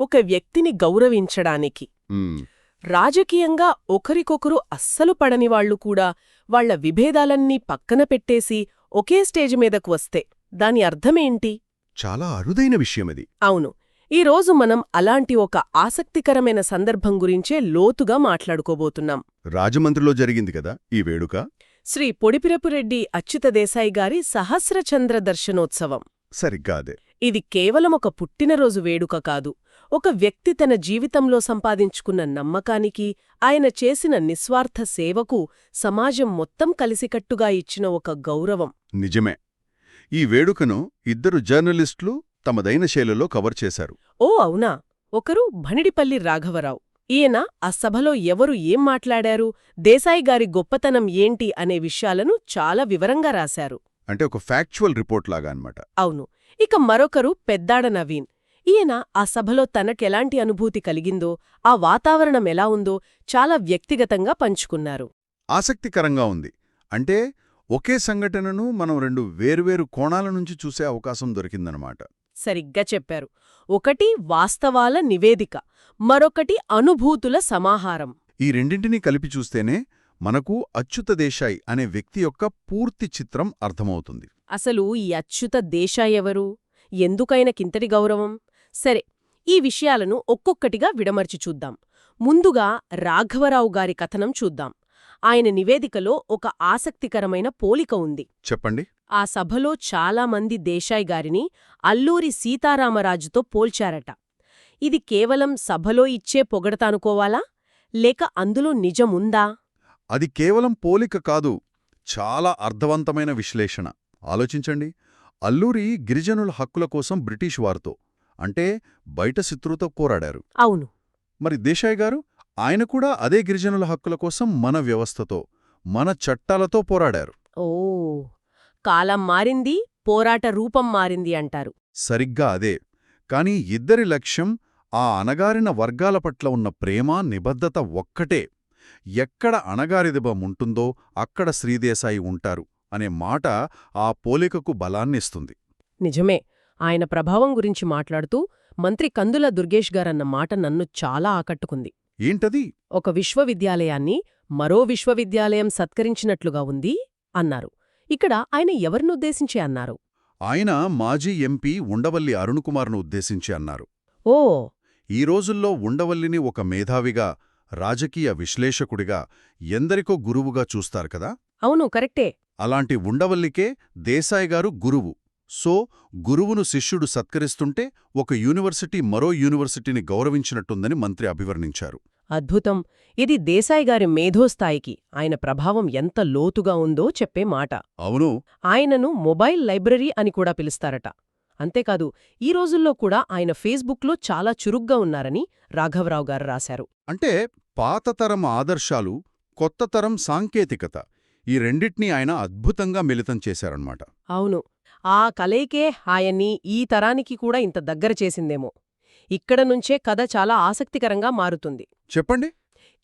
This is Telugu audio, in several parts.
ఒక వ్యక్తిని గౌరవించడానికి. రాజకీయంగా ఒకరికొకరు అస్సలు పడని వాళ్ళు కూడా వాళ్ళ విభేదాలన్నీ పక్కన పెట్టేసి ఒకే స్టేజ్ మీదకు వస్తే దాని అర్థమేంటి? చాలా అరుదైన విషయమది అవును. ఈరోజు మనం అలాంటి ఒక ఆసక్తికరమైన సందర్భం గురించే లోతుగా మాట్లాడుకోబోతున్నాం. రాజమండ్రిలో జరిగింది కదా ఈ వేడుక? శ్రీ పొడిపిరపురెడ్డి అచ్యుత దేశాయి గారి సహస్రచంద్ర దర్శనోత్సవం. సరిగ్గా అదే. ఇది కేవలం ఒక పుట్టినరోజు వేడుక కాదు. ఒక వ్యక్తి తన జీవితంలో సంపాదించుకున్న నమ్మకానికి ఆయన చేసిన నిస్వార్థ సేవకు సమాజం మొత్తం కలిసికట్టుగా ఇచ్చిన ఒక గౌరవం. నిజమే. ఈ వేడుకను ఇద్దరు జర్నలిస్టులు తమదైన శైలిలో కవర్ చేశారు. ఓ అవునా! ఒకరు భనిడిపల్లి రాఘవరావు. ఈయన ఆ సభలో ఎవరు ఏం మాట్లాడారు దేశాయి గారి గొప్పతనం ఏంటి అనే విషయాలను చాలా వివరంగా రాశారు. అంటే ఒక ఫ్యాక్చువల్ రిపోర్ట్ లాగా అన్నమాట. అవును. ఇక మరొకరు పెద్దాడ నవీన్. ఈయన ఆ సభలో తనకెలాంటి అనుభూతి కలిగిందో ఆ వాతావరణం ఎలా ఉందో చాలా వ్యక్తిగతంగా పంచుకున్నారు. ఆసక్తికరంగా ఉంది. అంటే ఒకే సంఘటనను మనం రెండు వేర్వేరు కోణాల నుంచి చూసే అవకాశం దొరికిందనమాట సరిగ్గా చెప్పారు. ఒకటి వాస్తవాల నివేదిక మరొకటి అనుభూతుల సమాహారం. ఈ రెండింటినీ కలిపి చూస్తేనే మనకు అచ్యుత దేశాయ్ అనే వ్యక్తి యొక్క పూర్తి చిత్రం అర్థమవుతుంది. అసలు ఈ అచ్యుత దేశ ఎవరు? ఎందుకైనకింతటి గౌరవం? సరే ఈ విషయాలను ఒక్కొక్కటిగా విడమర్చి చూద్దాం. ముందుగా రాఘవరావు గారి కథనం చూద్దాం. ఆయన నివేదికలో ఒక ఆసక్తికరమైన పోలిక ఉంది. చెప్పండి. ఆ సభలో చాలామంది దేశాయ్ గారిని అల్లూరి సీతారామరాజుతో పోల్చారట. ఇది కేవలం సభలో ఇచ్చే పొగడతానుకోవాలా లేక అందులో నిజముందా? అది కేవలం పోలిక కాదు చాలా అర్థవంతమైన విశ్లేషణ. ఆలోచించండి. అల్లూరి గిరిజనుల హక్కుల కోసం బ్రిటిష్ వారితో అంటే బయట శత్రువుతో పోరాడారు. అవును. మరి దేశాయ్ గారు ఆయన కూడా అదే గిరిజనుల హక్కుల కోసం మన వ్యవస్థతో మన చట్టాలతో పోరాడారు. ఓ కాలం మారింది పోరాట రూపం మారింది అంటారు. సరిగ్గా అదే. కాని ఇద్దరి లక్ష్యం ఆ అణగారిన వర్గాల పట్ల ఉన్న ప్రేమ నిబద్ధత ఒక్కటే. ఎక్కడ అణగారిదిబం ఉంటుందో అక్కడ శ్రీదేశాయి ఉంటారు అనే మాట ఆ పోలికకు బలాన్నిస్తుంది. నిజమే ఆయన ప్రభావం గురించి మాట్లాడుతూ మంత్రి కందుల దుర్గేష్ గారన్న మాట నన్ను చాలా ఆకట్టుకుంది. ఏంటది? ఒక విశ్వవిద్యాలయాన్ని మరో విశ్వవిద్యాలయం సత్కరించినట్లుగా ఉంది అన్నారు. ఇక్కడ ఆయన ఎవరినుద్దేశించి అన్నారు? ఆయన మాజీ ఎంపీ ఉండవల్లి అరుణకుమార్ను ఉద్దేశించి అన్నారు. ఓ! ఈ రోజుల్లో ఉండవల్లిని ఒక మేధావిగా రాజకీయ విశ్లేషకుడిగా ఎందరికో గురువుగా చూస్తారు కదా? అవును కరెక్టే. అలాంటి ఉండవల్లికే దేశాయ్ గారు గురువు. సో గురువును శిష్యుడు సత్కరిస్తుంటే ఒక యూనివర్సిటీ మరో యూనివర్సిటీని గౌరవించినట్టుందని మంత్రి అభివర్ణించారు. అద్భుతం. ఇది దేశాయ్ గారి మేధోస్థాయికి ఆయన ప్రభావం ఎంత లోతుగా ఉందో చెప్పే మాట. అవును. ఆయనను మొబైల్ లైబ్రరీ అని కూడా పిలుస్తారట. అంతేకాదు ఈ రోజుల్లో కూడా ఆయన ఫేస్బుక్లో చాలా చురుగ్గా ఉన్నారని రాఘవరావు గారు రాశారు. అంటే పాతతరం ఆదర్శాలు కొత్త తరం సాంకేతికత ఈ రెండిట్నీ ఆయన అద్భుతంగా మిళితం చేశారన్నమాట. అవును. ఆ కలయికే ఆయన్ని ఈ తరానికి కూడా ఇంత దగ్గర చేసిందేమో. ఇక్కడ నుంచే కథ చాలా ఆసక్తికరంగా మారుతుంది. చెప్పండి.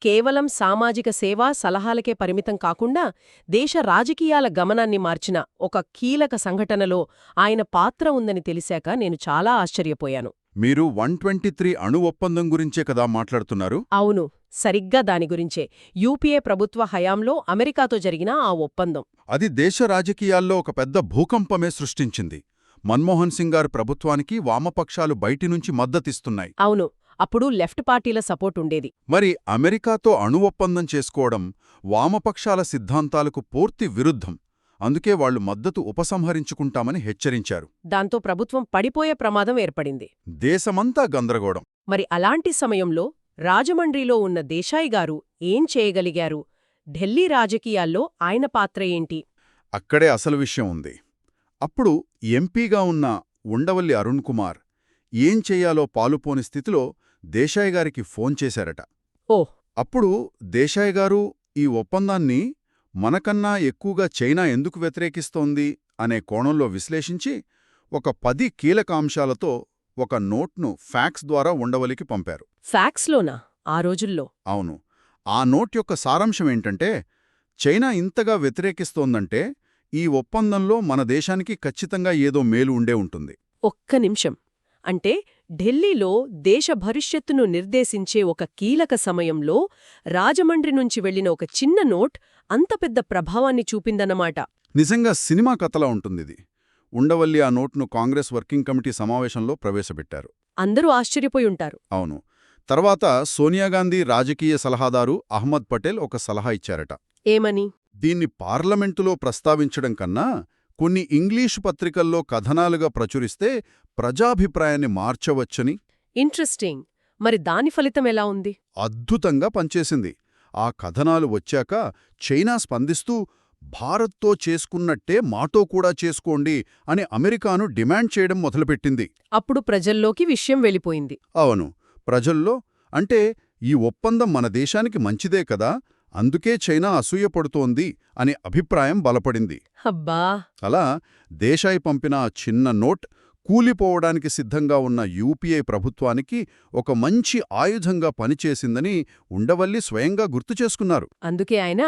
కేవలం సామాజిక సేవా సలహాలకే పరిమితం కాకుండా దేశ రాజకీయాల గమనాన్ని మార్చిన ఒక కీలక సంఘటనలో ఆయన పాత్ర ఉందని తెలిసాక నేను చాలా ఆశ్చర్యపోయాను. మీరు వన్ ట్వంటీ త్రీ అణు ఒప్పందం గురించే కదా మాట్లాడుతున్నారు? అవును సరిగ్గా దాని గురించే. యూపీఏ ప్రభుత్వ హయాంలో అమెరికాతో జరిగిన ఆ ఒప్పందం. అది దేశ రాజకీయాల్లో ఒక పెద్ద భూకంపమే సృష్టించింది. మన్మోహన్ సింగ్ గారు ప్రభుత్వానికి వామపక్షాలు బయటి నుంచి మద్దతిస్తున్నాయి. అవును అప్పుడు లెఫ్ట్ పార్టీల సపోర్ట్ ఉండేది. మరి అమెరికాతో అణు ఒప్పందం చేసుకోవడం వామపక్షాల సిద్ధాంతాలకు పూర్తి విరుద్ధం. అందుకే వాళ్ళు మద్దతు ఉపసంహరించుకుంటామని హెచ్చరించారు. దాంతో ప్రభుత్వం పడిపోయే ప్రమాదం ఏర్పడింది. దేశమంతా గందరగోళం. మరి అలాంటి సమయంలో రాజమండ్రిలో ఉన్న దేశాయ్ గారు ఏం చేయగలిగారు? ఢిల్లీ రాజకీయాల్లో ఆయన పాత్ర ఏంటి? అక్కడే అసలు విషయం ఉంది. అప్పుడు ఎంపీగా ఉన్న ఉండవల్లి అరుణ్ కుమార్ ఏం చెయ్యాలో పాలుపోని స్థితిలో దేశాయ్ గారికి ఫోన్ చేశారట. ఓ. అప్పుడు దేశాయ్ గారు ఈ ఒప్పందాన్ని మనకన్నా ఎక్కువగా చైనా ఎందుకు వ్యతిరేకిస్తోంది అనే కోణంలో విశ్లేషించి ఒక పది కీలక అంశాలతో ఒక నోట్ను ఫ్యాక్స్ ద్వారా ఉండవలికి పంపారు. ఫ్యాక్స్లోనా ఆ రోజుల్లో. అవును. ఆ నోట్ యొక్క సారాంశం ఏంటంటే చైనా ఇంతగా వ్యతిరేకిస్తోందంటే ఈ ఒప్పందంలో మన దేశానికి ఖచ్చితంగా ఏదో మేలు ఉండే ఉంటుంది. ఒక్క నిమిషం. అంటే ఢిల్లీలో దేశ భవిష్యత్తును నిర్దేశించే ఒక కీలక సమయంలో రాజమండ్రి నుంచి వెళ్ళిన ఒక చిన్న నోట్ అంత పెద్ద ప్రభావాన్ని చూపిందన్నమాట. నిజంగా సినిమా కథలా ఉంటుందిది. ఉండవల్లి ఆ నోట్ను కాంగ్రెస్ వర్కింగ్ కమిటీ సమావేశంలో ప్రవేశపెట్టారు. అందరూ ఆశ్చర్యపోయి ఉంటారు. అవును. తర్వాత సోనియాగాంధీ రాజకీయ సలహాదారు అహ్మద్ పటేల్ ఒక సలహా ఇచ్చారట. ఏమని? దీన్ని పార్లమెంటులో ప్రస్తావించడం కన్నా కొన్ని ఇంగ్లీషు పత్రికల్లో కథనాలుగా ప్రచురిస్తే ప్రజాభిప్రాయాన్ని మార్చవచ్చని? ఇంట్రెస్టింగ్. మరి దాని ఫలితం ఎలా ఉంది? అద్భుతంగా పనిచేసింది. ఆ కథనాలు వచ్చాక చైనా స్పందిస్తూ భారత్తో చేసుకున్నట్టే మాతో కూడా చేసుకోండి అని అమెరికాను డిమాండ్ చేయడం మొదలుపెట్టింది. అప్పుడు ప్రజల్లోకి విషయం వెళ్ళిపోయింది. అవును. ప్రజల్లో అంటే ఈ ఒప్పందం మన దేశానికి మంచిదే కదా? అందుకే చైనా అసూయపడుతోంది అనే అభిప్రాయం బలపడింది. అబ్బా! అలా దేశాయి పంపిన ఆ చిన్న నోట్ కూలిపోవడానికి సిద్ధంగా ఉన్న యూపీఐ ప్రభుత్వానికి ఒక మంచి ఆయుధంగా పనిచేసిందని ఉండవల్లి స్వయంగా గుర్తు చేసుకున్నారు. అందుకే ఆయన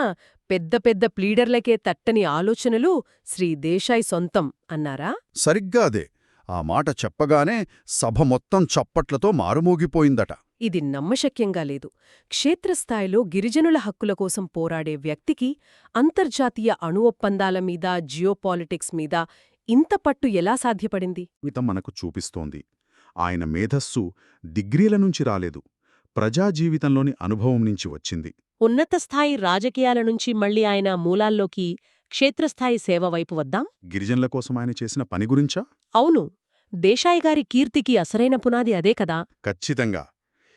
పెద్ద పెద్ద ప్లీడర్లకే తట్టని ఆలోచనలు శ్రీ దేశాయ్ సొంతం అన్నారా? సరిగ్గా అదే. ఆ మాట చెప్పగానే సభ మొత్తం చప్పట్లతో మారుమోగిపోయిందట. ఇది నమ్మశక్యంగా లేదు. క్షేత్రస్థాయిలో గిరిజనుల హక్కుల కోసం పోరాడే వ్యక్తికి అంతర్జాతీయ అణు ఒప్పందాల మీద జియోపాలిటిక్స్ మీద ఇంత పట్టు ఎలా సాధ్యపడింది? జీవితం మనకు చూపిస్తోంది. ఆయన మేధస్సు డిగ్రీల నుంచి రాలేదు. ప్రజా జీవితంలోని అనుభవం నుంచి వచ్చింది. ఉన్నత స్థాయి రాజకీయాల నుంచి మళ్ళీ ఆయన మూలాల్లోకి క్షేత్రస్థాయి సేవ వైపు వద్దాం? గిరిజనుల కోసం ఆయన చేసిన పని గురించా? అవును. దేశాయి గారి కీర్తికి అసరైన పునాది అదే కదా? ఖచ్చితంగా.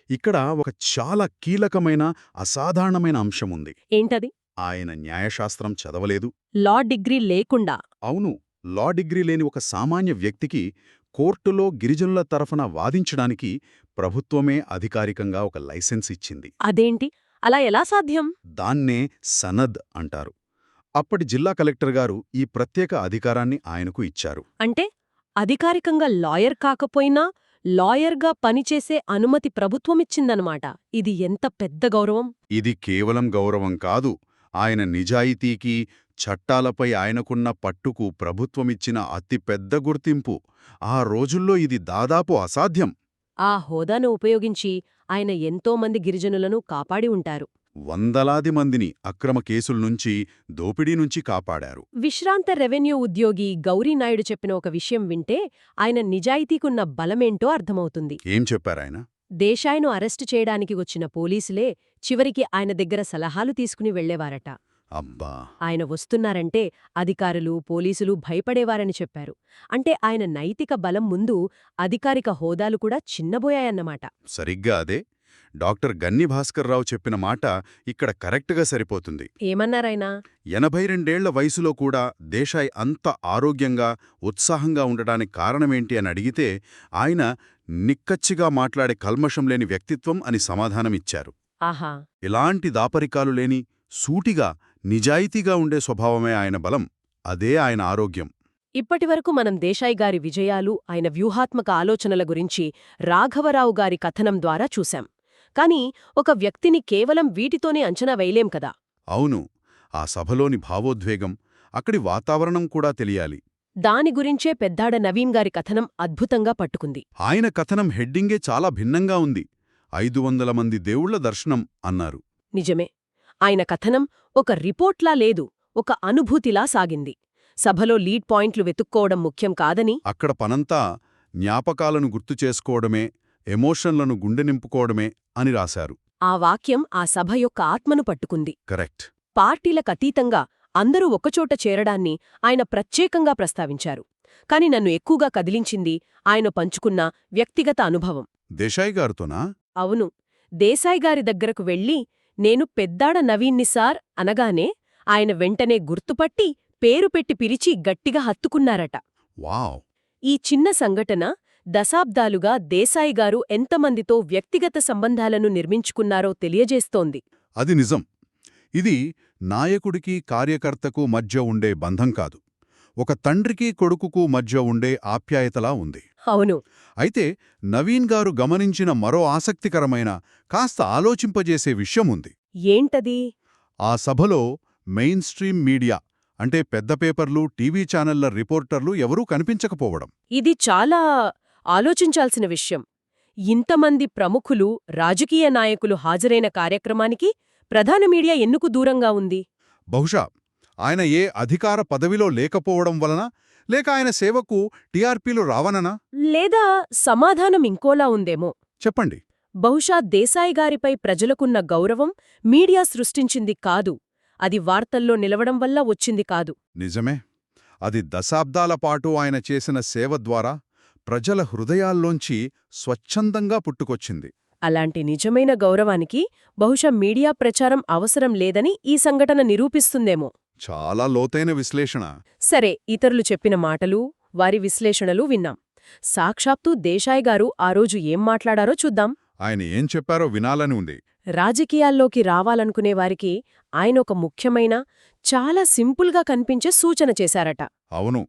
ఇక్కడ ఒక చాలా కీలకమైన అసాధారణమైన అంశముంది. ఏంటది? ఆయన న్యాయశాస్త్రం చదవలేదు. లా డిగ్రీ లేకుండా. అవును లా డిగ్రీ లేని ఒక సామాన్య వ్యక్తికి కోర్టులో గిరిజనుల తరఫున వాదించడానికి ప్రభుత్వమే అధికారికంగా ఒక లైసెన్స్ ఇచ్చింది. అదేంటి? అలా ఎలా సాధ్యం? దాన్నే సనద్ అంటారు. అప్పటి జిల్లా కలెక్టర్ గారు ఈ ప్రత్యేక అధికారాన్ని ఆయనకు ఇచ్చారు. అంటే అధికారికంగా లాయర్ కాకపోయినా లాయర్గా పనిచేసే అనుమతి ప్రభుత్వమిచ్చిందనమాట. ఇది ఎంత పెద్ద గౌరవం? ఇది కేవలం గౌరవం కాదు. ఆయన నిజాయితీకి చట్టాలపై ఆయనకున్న పట్టుకు ప్రభుత్వమిచ్చిన అతిపెద్ద గుర్తింపు. ఆ రోజుల్లో ఇది దాదాపు అసాధ్యం. ఆ హోదాను ఉపయోగించి ఆయన ఎంతోమంది గిరిజనులను కాపాడి ఉంటారు. వందలాది మందిని అక్రమ కేసుల నుంచి దోపిడీ నుంచి కాపాడారు. విశ్రాంత రెవెన్యూ ఉద్యోగి గౌరీనాయుడు చెప్పిన ఒక విషయం వింటే ఆయన నిజాయితీకున్న బలమేంటో అర్థమవుతుంది. ఏం చెప్పారాయన దేశాయను అరెస్టు చేయడానికి వచ్చిన పోలీసులే చివరికి ఆయన దగ్గర సలహాలు తీసుకుని వెళ్ళేవారట అబ్బా! ఆయన వస్తున్నారంటే అధికారులు పోలీసులు భయపడేవారని చెప్పారు. అంటే ఆయన నైతిక బలం ముందు అధికారిక హోదాలు కూడా చిన్నబోయాయన్నమాట. సరిగ్గా అదే? డాక్టర్ గన్ని భాస్కర్రావు చెప్పిన మాట ఇక్కడ కరెక్ట్గా సరిపోతుంది. ఏమన్నారాయనా? ఎనభై రెండేళ్ళ వయసులో కూడా దేశాయ్ అంత ఆరోగ్యంగా ఉత్సాహంగా ఉండడానికి కారణమేంటి అని అడిగితే ఆయన నిక్కచ్చిగా మాట్లాడే కల్మషం లేని వ్యక్తిత్వం అని సమాధానమిచ్చారు. ఆహా! ఎలాంటి దాపరికాలు లేని సూటిగా నిజాయితీగా ఉండే స్వభావమే ఆయన బలం అదే ఆయన ఆరోగ్యం. ఇప్పటివరకు మనం దేశాయ్ గారి విజయాలు ఆయన వ్యూహాత్మక ఆలోచనల గురించి రాఘవరావు గారి కథనం ద్వారా చూశాం. కాని ఒక వ్యక్తిని కేవలం వీటితోనే అంచనా వేయలేం కదా. అవును. ఆ సభలోని భావోద్వేగం అక్కడి వాతావరణం కూడా తెలియాలి. దాని గురించే పెద్దాడ నవీన్ గారి కథనం అద్భుతంగా పట్టుకుంది. ఆయన కథనం హెడ్డింగే చాలా భిన్నంగా ఉంది. ఐదు వందల మంది దేవుళ్ళ దర్శనం అన్నారు. నిజమే. ఆయన కథనం ఒక రిపోర్ట్లా లేదు ఒక అనుభూతిలా సాగింది. సభలో లీడ్ పాయింట్లు వెతుక్కోవడం ముఖ్యం కాదని అక్కడ పనంతా జ్ఞాపకాలను గుర్తు చేసుకోవడమే ఎమోషన్లను గుండె నింపుకోవడమే అని రాశారు. ఆ వాక్యం ఆ సభ యొక్క ఆత్మను పట్టుకుంది. కరెక్ట్. పార్టీలకతీతంగా అందరూ ఒకచోట చేరడాన్ని ఆయన ప్రత్యేకంగా ప్రస్తావించారు. కాని నన్ను ఎక్కువగా కదిలించింది ఆయన పంచుకున్న వ్యక్తిగత అనుభవం. దేశాయ్ గారితోనా? అవును. దేశాయ్ గారి దగ్గరకు వెళ్ళి నేను పెద్దాడ నవీన్ని సార్ అనగానే ఆయన వెంటనే గుర్తుపట్టి పేరు పెట్టి పిలిచి గట్టిగా హత్తుకున్నారట. వావ్. ఈ చిన్న సంఘటన దశాబ్దాలుగా దేశాయి గారు ఎంతమందితో వ్యక్తిగత సంబంధాలను నిర్మించుకున్నారో తెలియజేస్తోంది. అది నిజం. ఇది నాయకుడికి కార్యకర్తకు మధ్య ఉండే బంధం కాదు. ఒక తండ్రికి కొడుకుకు మధ్య ఉండే ఆప్యాయతలా ఉంది. అవును. అయితే నవీన్ గారు గమనించిన మరో ఆసక్తికరమైన కాస్త ఆలోచింపజేసే విషయం ఉంది. ఏంటది? ఆ సభలో మెయిన్ స్ట్రీమ్ మీడియా అంటే పెద్ద పేపర్లు టీవీ ఛానళ్ళ రిపోర్టర్లు ఎవరూ కనిపించకపోవడం. ఇది చాలా ఆలోచించాల్సిన విషయం. ఇంతమంది ప్రముఖులు రాజకీయ నాయకులు హాజరైన కార్యక్రమానికి ప్రధాన మీడియా ఎందుకు దూరంగా ఉంది? బహుశా ఆయన ఏ అధికార పదవిలో లేకపోవడం వలన లేక ఆయన సేవకు టీఆర్పీలు రావననా? లేదా సమాధానం ఇంకోలా ఉందేమో? చెప్పండి. బహుశా దేశాయి గారిపై ప్రజలకున్న గౌరవం మీడియా సృష్టించింది కాదు. అది వార్తల్లో నిలవడం వల్ల వచ్చింది కాదు. నిజమే. అది దశాబ్దాల పాటు ఆయన చేసిన సేవ ద్వారా ప్రజల హృదయాల్లోంచి స్వచ్ఛందంగా పుట్టుకొచ్చింది. అలాంటి నిజమైన గౌరవానికి బహుశా మీడియా ప్రచారం అవసరం లేదని ఈ సంఘటన నిరూపిస్తుందేమో. చాలా లోతైన విశ్లేషణ. సరే ఇతరులు చెప్పిన మాటలు వారి విశ్లేషణలు విన్నాం. సాక్షాత్తు దేశాయ్ గారు ఆ రోజు ఏం మాట్లాడారో చూద్దాం. ఆయన ఏం చెప్పారో వినాలని ఉంది. రాజకీయాల్లోకి రావాలనుకునే వారికి ఆయన ఒక ముఖ్యమైన చాలా సింపుల్గా కనిపించే సూచన చేశారట. అవును.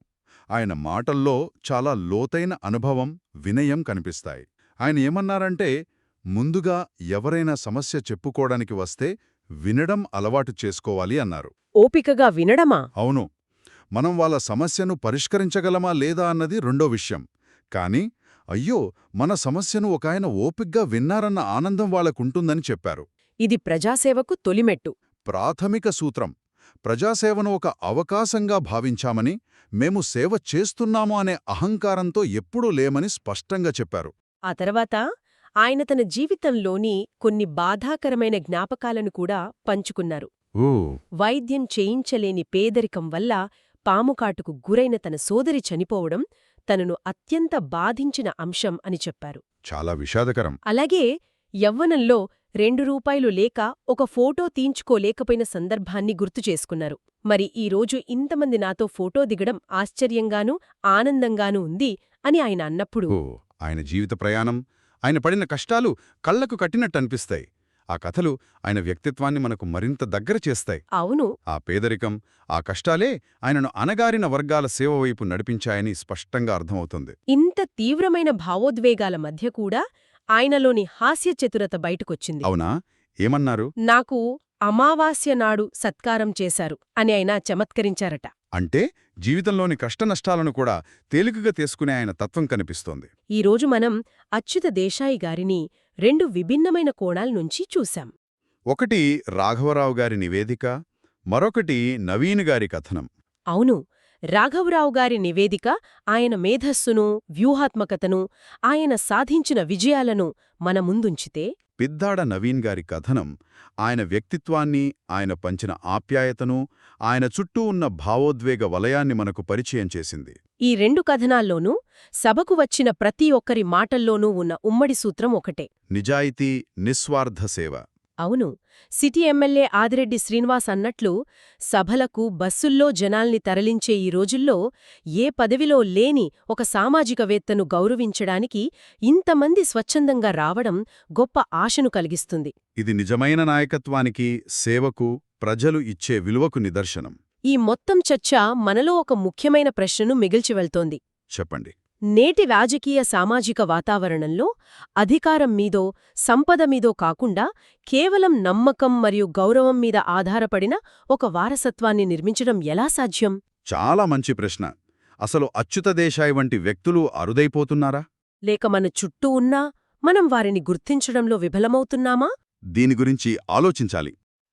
ఆయన మాటల్లో చాలా లోతైన అనుభవం వినయం కనిపిస్తాయి. ఆయన ఏమన్నారంటే ముందుగా ఎవరైనా సమస్య చెప్పుకోవడానికి వస్తే వినడం అలవాటు చేసుకోవాలి అన్నారు. ఓపికగా వినడమా? అవును. మనం వాళ్ళ సమస్యను పరిష్కరించగలమా లేదా అన్నది రెండో విషయం. కాని అయ్యో మన సమస్యను ఒకాయన ఓపిగ్గా విన్నారన్న ఆనందం వాళ్ళకుంటుందని చెప్పారు. ఇది ప్రజాసేవకు తొలిమెట్టు. ప్రాథమిక సూత్రం. ప్రజాసేవను ఒక అవకాశంగా భావించామని మేము సేవ చేస్తున్నాము అనే అహంకారంతో ఎప్పుడూ లేమని స్పష్టంగా చెప్పారు. ఆ తర్వాత ఆయన తన జీవితంలోని కొన్ని బాధాకరమైన జ్ఞాపకాలను కూడా పంచుకున్నారు. ఓ వైద్యం చేయించలేని పేదరికం వల్ల పాముకాటుకు గురైన తన సోదరి చనిపోవడం తనను అత్యంత బాధించిన అంశం అని చెప్పారు. చాలా విషాదకరం. అలాగే యవ్వనంలో రెండు రూపాయలు లేక ఒక ఫోటో తీయించుకోలేకపోయిన సందర్భాన్ని గుర్తు చేసుకున్నారు. మరి ఈ రోజు ఇంతమంది నాతో ఫోటో దిగడం ఆశ్చర్యంగానూ ఆనందంగానూ ఉంది అని ఆయన అన్నప్పుడు. ఆయన జీవిత ప్రయాణం ఆయన పడిన కష్టాలు కళ్ళకు కట్టినట్టు అనిపిస్తాయి. ఆ కథలు ఆయన వ్యక్తిత్వాన్ని మనకు మరింత దగ్గర చేస్తాయి. అవును. ఆ పేదరికం ఆ కష్టాలే ఆయనను అనగారిన వర్గాల సేవ వైపు నడిపించాయని స్పష్టంగా అర్థమవుతుంది. ఇంత తీవ్రమైన భావోద్వేగాల మధ్య కూడా ఆయనలోని హాస్యచతురత బయటకొచ్చింది. అవునా? ఏమన్నారు? నాకు అమావాస్య నాడు సత్కారం చేశారు అని ఆయన చమత్కరించారట. అంటే జీవితంలోని కష్టనష్టాలను కూడా తేలికగా తీసుకునే ఆయన తత్వం కనిపిస్తోంది. ఈరోజు మనం అచ్యుత దేశాయి గారిని రెండు విభిన్నమైన కోణాల నుంచి చూశాం. ఒకటి రాఘవరావు గారి నివేదిక మరొకటి నవీన్ గారి కథనం. అవును రాఘవరావు గారి నివేదిక ఆయన మేధస్సును వ్యూహాత్మకతను ఆయన సాధించిన విజయాలను మన ముందుంచితే? పిద్దాడ నవీన్ గారి కథనం ఆయన వ్యక్తిత్వాన్ని ఆయన పంచిన ఆప్యాయతను ఆయన చుట్టూ ఉన్న భావోద్వేగ వలయాన్ని మనకు పరిచయం చేసింది. ఈ రెండు కథనాల్లోనూ సభకు వచ్చిన ప్రతి ఒక్కరి మాటల్లోనూ ఉన్న ఉమ్మడి సూత్రం ఒకటే. నిజాయితీ నిస్వార్థ సేవ. అవును. సిటీ ఎమ్మెల్యే ఆదిరెడ్డి శ్రీనివాస్ అన్నట్లు సభలకు బస్సుల్లో జనాల్ని తరలించే ఈ రోజుల్లో ఏ పదవిలో లేని ఒక సామాజికవేత్తను గౌరవించడానికి ఇంతమంది స్వచ్ఛందంగా రావడం గొప్ప ఆశను కలిగిస్తుంది. ఇది నిజమైన నాయకత్వానికి సేవకు ప్రజలు ఇచ్చే విలువకు నిదర్శనం. ఈ మొత్తం చర్చ మనలో ఒక ముఖ్యమైన ప్రశ్నను మిగిల్చి వెళ్తోంది. చెప్పండి. నేటి రాజకీయ సామాజిక వాతావరణంలో అధికారం మీదో సంపద మీదో కాకుండా కేవలం నమ్మకం మరియు గౌరవం మీద ఆధారపడిన ఒక వారసత్వాన్ని నిర్మించడం ఎలా సాధ్యం? చాలా మంచి ప్రశ్న. అసలు అచ్యుత దేశాయ్ వంటి వ్యక్తులు అరుదైపోతున్నారా? లేక మన చుట్టూ ఉన్నా మనం వారిని గుర్తించడంలో విఫలమవుతున్నామా? దీని గురించి ఆలోచించాలి.